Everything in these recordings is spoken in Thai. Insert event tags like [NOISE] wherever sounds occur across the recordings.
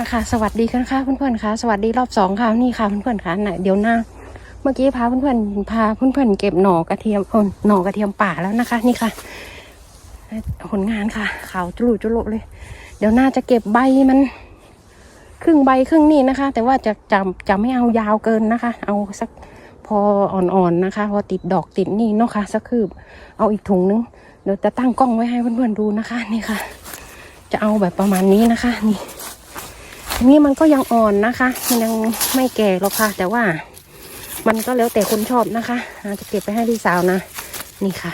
นะคะสวัสดีค่ะเพื่อนๆค่ะ สวัสดีรอบสองค่ะนี่ค่ะเพื่อนๆค่ะไหนเดี๋ยวหน้า เมื่อกี้พาเพื่อนๆพาเพื่อนๆเก็บหน่อกระเทียมเออหน่อกระเทียมป่าแล้วนะคะ นี่ค่ะ ผลงานค่ะขาวจุลุจุลุเลย เดี๋ยวหน้าจะเก็บใบมัน ครึ่งใบครึ่งนี่นะคะ แต่ว่าจะจะจะไม่เอายาวเกินนะคะ เอาสักพออ่อนๆนะคะ พอติดดอกติดนี่เนาะค่ะสักคืบเอาอีกถุงนึงเดี๋ยวจะตั้งกล้องไว้ให้เพื่อนๆดูนะคะ นี่ค่ะ จะเอาแบบประมาณนี้นะคะ นี่ นี้มันก็ยังอ่อนนะคะมันยังไม่แก่หรอกค่ะ แต่ว่ามันก็แล้วแต่คนชอบนะคะอาจจะเก็บไปให้พี่สาวนะ นี่ค่ะ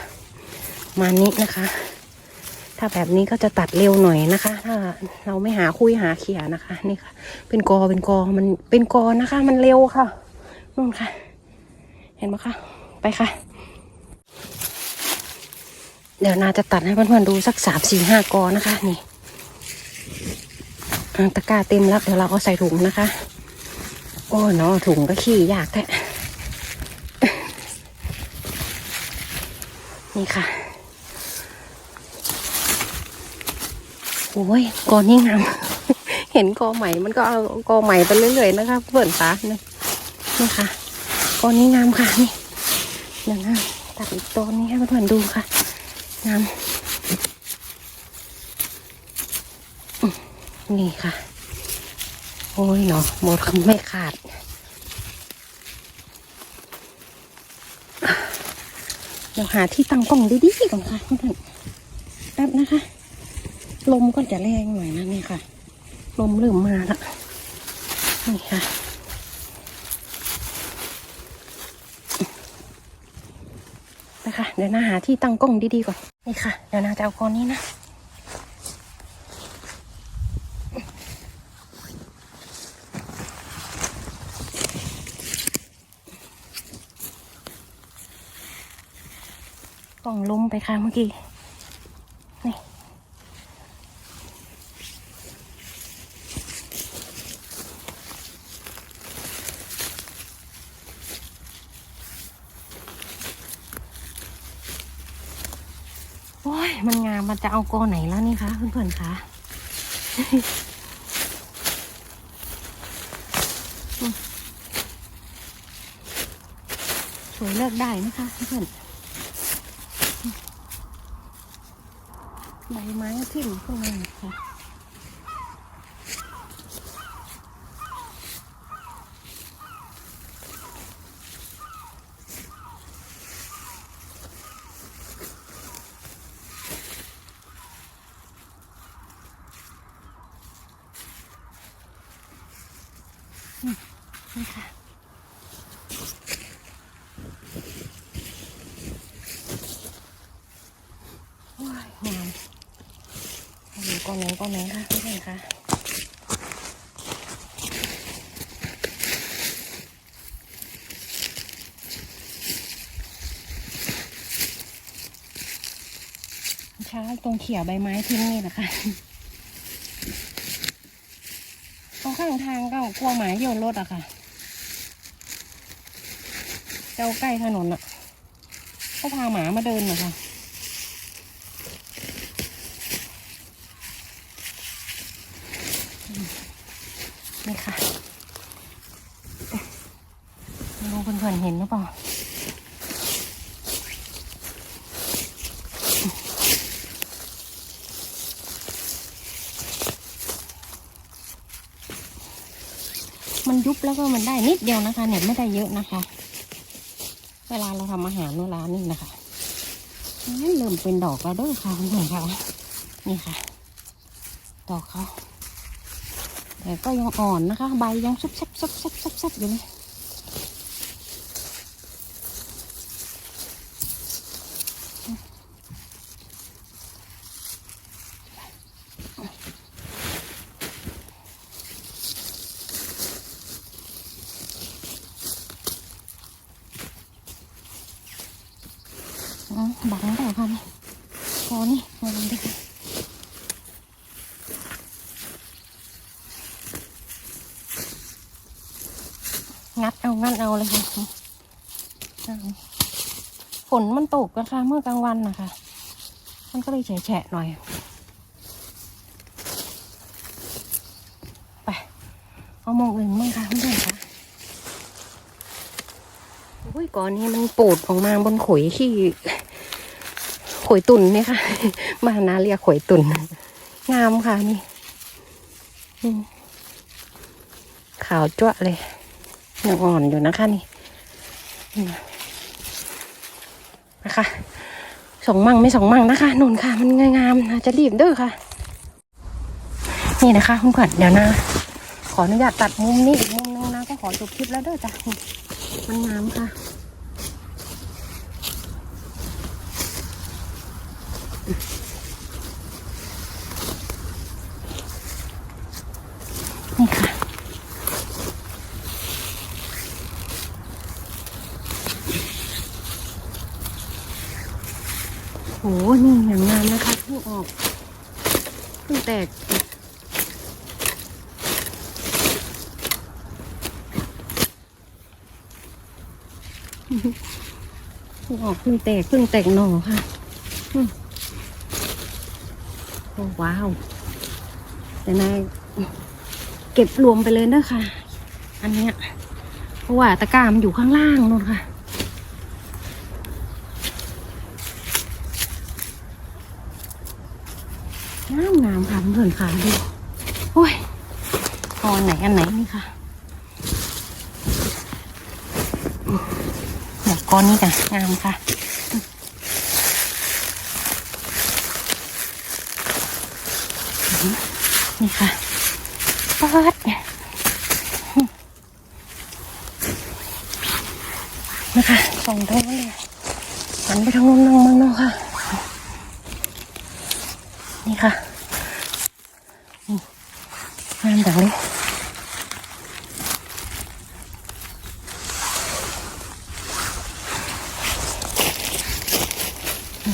มานี้นะคะ ถ้าแบบนี้ก็จะตัดเร็วหน่อยนะคะ ถ้าเราไม่หาคุยหาเขี่ยนะคะ นี่ค่ะ เป็นกอเป็นกอมันเป็นกอนะคะ มันเร็วค่ะนู่นค่ะ เห็นไหมคะไปค่ะ เดี๋ยวนาจะตัดให้เพื่อนๆดูสักสามสี่ห้ากอนะคะ นี่ ตะกร้าเต็มแล้วเดี๋ยวเราเอาใส่ถุงนะคะ โอ้เนาะถุงก็ขี้ยากแท้นี่ค่ะโอ้ยกอนี่งามเห็นกอใหม่มันก็เอากอใหม่ไปเรื่อยๆนะคะเพื่อนฟ้านี่นี่ค่ะกอนี้งามค่ะนี่เดี๋ยวนะตัดอีกต้นนี้ให้เพื่อนๆดูค่ะงามอืม นี่ค่ะ โอ้ยเนาะหมดไม่ขาด เดี๋ยวหาที่ตั้งกล้องดีๆก่อนค่ะเพื่อนแป๊บนะคะ ลมก็จะแรงหน่อยนะนี่ค่ะ ลมเริ่มมาแล้วนี่ค่ะนะคะเดี๋ยวนาหาที่ตั้งกล้องดีๆก่อน นี่ค่ะ เดี๋ยวนาจะเอาก้อนนี้นะ กล่องล้มไปค่ะเมื่อกี้ นี่ โอ้ย มันงาม มันจะเอากอไหนแล้วนี่คะเพื่อนๆคะสวยเลือกได้นะคะเพื่อน ใบไม้ทิ่มขึ้นมาค่ะนี่ค่ะ ว้ายงามเอาดูก้อนไหนก้อนไหนคะพี่เพื่อนคะ ใช้ตรงเขี่ยใบไม้ทิ้งนี่แหละค่ะตรงข้างทางก็กลัวหมาโยนรถอะค่ะ เจ้าใกล้ถนนอะก็พาหมามาเดินน่อยค่ะนี่ค่ะไม่รู้เพื่อนๆเห็นหรือเปล่า มันยุบแล้วก็มันได้นิดเดียวนะคะ เนี่ยไม่ได้เยอะนะคะ เวลาเราทำอาหารเวลานี่นะคะนี่เริ่มเป็นดอกแล้วด้วยค่ะคุณผู้ชมค่ะนี่ค่ะ ดอกเขาแต่ก็ยังอ่อนนะคะ ใบยังซุบซับซับซับซับซับอยู่เลย อ๋อบังได้ค่ะนี่พอนี่มาลองดูงัดเอางัดเอาเลยค่ะฝนมันตกนะคะเมื่อกลางวันนะคะมันก็เลยแฉะๆหน่อยไปเอามองอื่นมั่งคะเพื่อนคะ ก่อนนี้มันปูดออกมาบนขุยที่ขุยตุ่นเนี่ยค่ะ มานาเรียกขุยตุ่นงามค่ะนี่ขาวจ้วเลยยังอ่อนอยู่นะคะนี่นะนะคะสองมั่งไม่สองมั่งนะคะนุ่นค่ะ มันงามๆนะจะรีบเด้อค่ะ นี่นะคะคุณขวัญเดี๋ยวนะ ขออนุญาตตัดมุมนี้อีกมุมนึงนะก็ขอจบคลิปแล้วเด้อจ้ะ มันงามค่ะ นี่ค่ะ โห นี่อย่างงามนะคะเพิ่งออกเพิ่งแตก เพิ่ง ออกเพิ่งแตกเพิ่งแตกหน่อค่ะโอ้ว้าว แต่นายเก็บรวมไปเลยเด้อค่ะ อันเนี้ยเพราะว่าตะกร้ามันอยู่ข้างล่างนู่นค่ะงามงามค่ะเพื่อนค่ะดูโอ้ยตอนไหนอันไหนนี่ค่ะเดี๋ยว ก้อนนี้จ้ะงามค่ะนี่ค่ะปัดนะคะส่องตรงนี้เลยหันไปทางนู้นนั่งมั่งเนาะค่ะ นี่ค่ะนี่งามจังเลย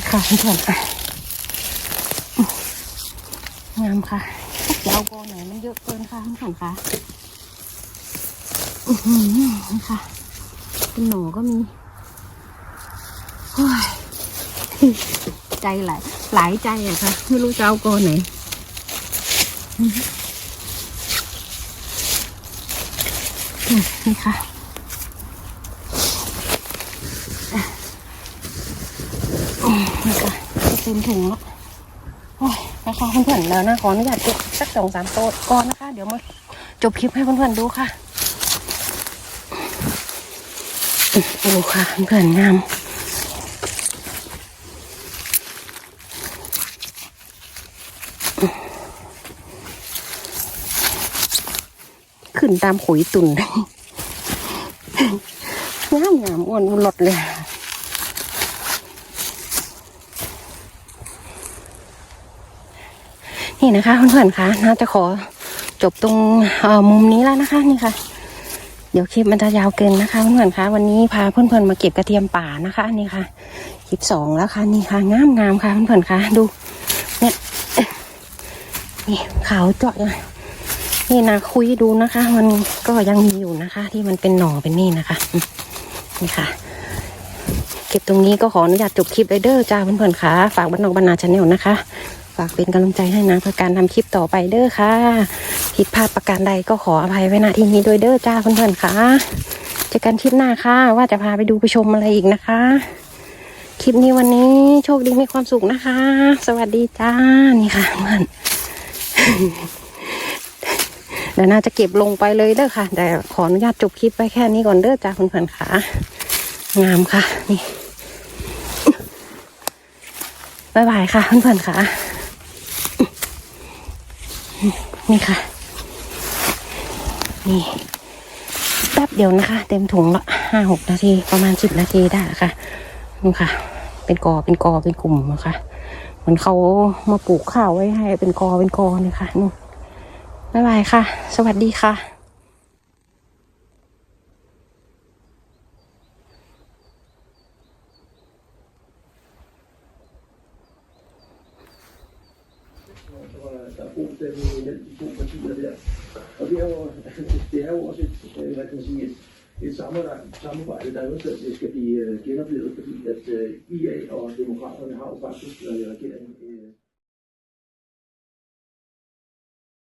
ค่ะเพื่อนๆอะงามค่ะจะเอาโบไหนมันเยอะเกินค่ะเพื่อนค่ะอือหือนี่ค่ะเป็นหนูก็มีโอ้ยใจหลายหลายใจอะค่ะ ไม่รู้จะเอาโกไหนอืมอืมนี่ค่ะ มาค่ะจะเต็มถุงแล้วโอ้ยนะคะเพื่อนๆแล้วนะขออนุญาตเก็บสักสองสามโต๊ะก่อนนะคะ เดี๋ยวมาจบคลิปให้เพื่อนๆดูค่ะดูค่ะเพื่อนๆงามขึ้นตามขุยตุ่นงามงามอ้วนอุลดเลย นี่นะคะเพื่อนๆคะน่าจะขอจบตรงมุมนี้แล้วนะคะนี่ค่ะ เดี๋ยวคลิปมันจะยาวเกินนะคะเพื่อนๆคะวันนี้พาเพื่อนๆมาเก็บกระเทียมป่านะคะนี่ค่ะ คลิปสองแล้วค่ะนี่ค่ะงามงามๆค่ะเพื่อนๆคะดูเนี่ยนี่ขาวเจาะเลยนี่นะคุยดูนะคะ มันก็ยังมีอยู่นะคะ ที่มันเป็นหน่อเป็นนี่นะคะนี่ค่ะเก็บตรงนี้ก็ขออนุญาตจบคลิปเลยเด้อจ้าเพื่อนๆค่ะฝากบันนอกบรรณาชาแนลนะคะ ฝากเป็นกำลังใจให้นะเพื่อการทำคลิปต่อไปเด้อค่ะ ผิดพลาดประการใดก็ขออภัยไว้ณที่นี้ด้วยเด้อจ้าเพื่อนๆค่ะเจอกันคลิปหน้าค่ะ ว่าจะพาไปดูไปชมอะไรอีกนะคะ คลิปนี้วันนี้โชคดีมีความสุขนะคะ สวัสดีจ้านี่ค่ะเพื่อนเดี๋ยวน่าจะเก็บลงไปเลยเด้อค่ะ แต่ขออนุญาตจบคลิปไปแค่นี้ก่อนเด้อจ้าเพื่อนๆค่ะ งามค่ะ นี่บายบายค่ะเพื่อนๆค่ะ นี่ค่ะ นี่แป๊บเดียวนะคะ เต็มถุงละห้าหกนาที ประมาณสิบนาทีได้ละค่ะนี่ค่ะ เป็นกอเป็นกอเป็นกลุ่มนะคะเหมือนเขามาปลูกข้าวไว้ให้เป็นกอเป็นกอเลยค่ะนู่นบ๊ายบายค่ะ สวัสดีค่ะ der er god stemning imellem de to partier der. Og det er jo, [LAUGHS] det er jo også et, øh, hvad kan man sige, et, et samarbejde, samarbejde, der eventuelt skal blive øh, genoplevet, fordi at øh, IA og Demokraterne har jo faktisk været i regeringen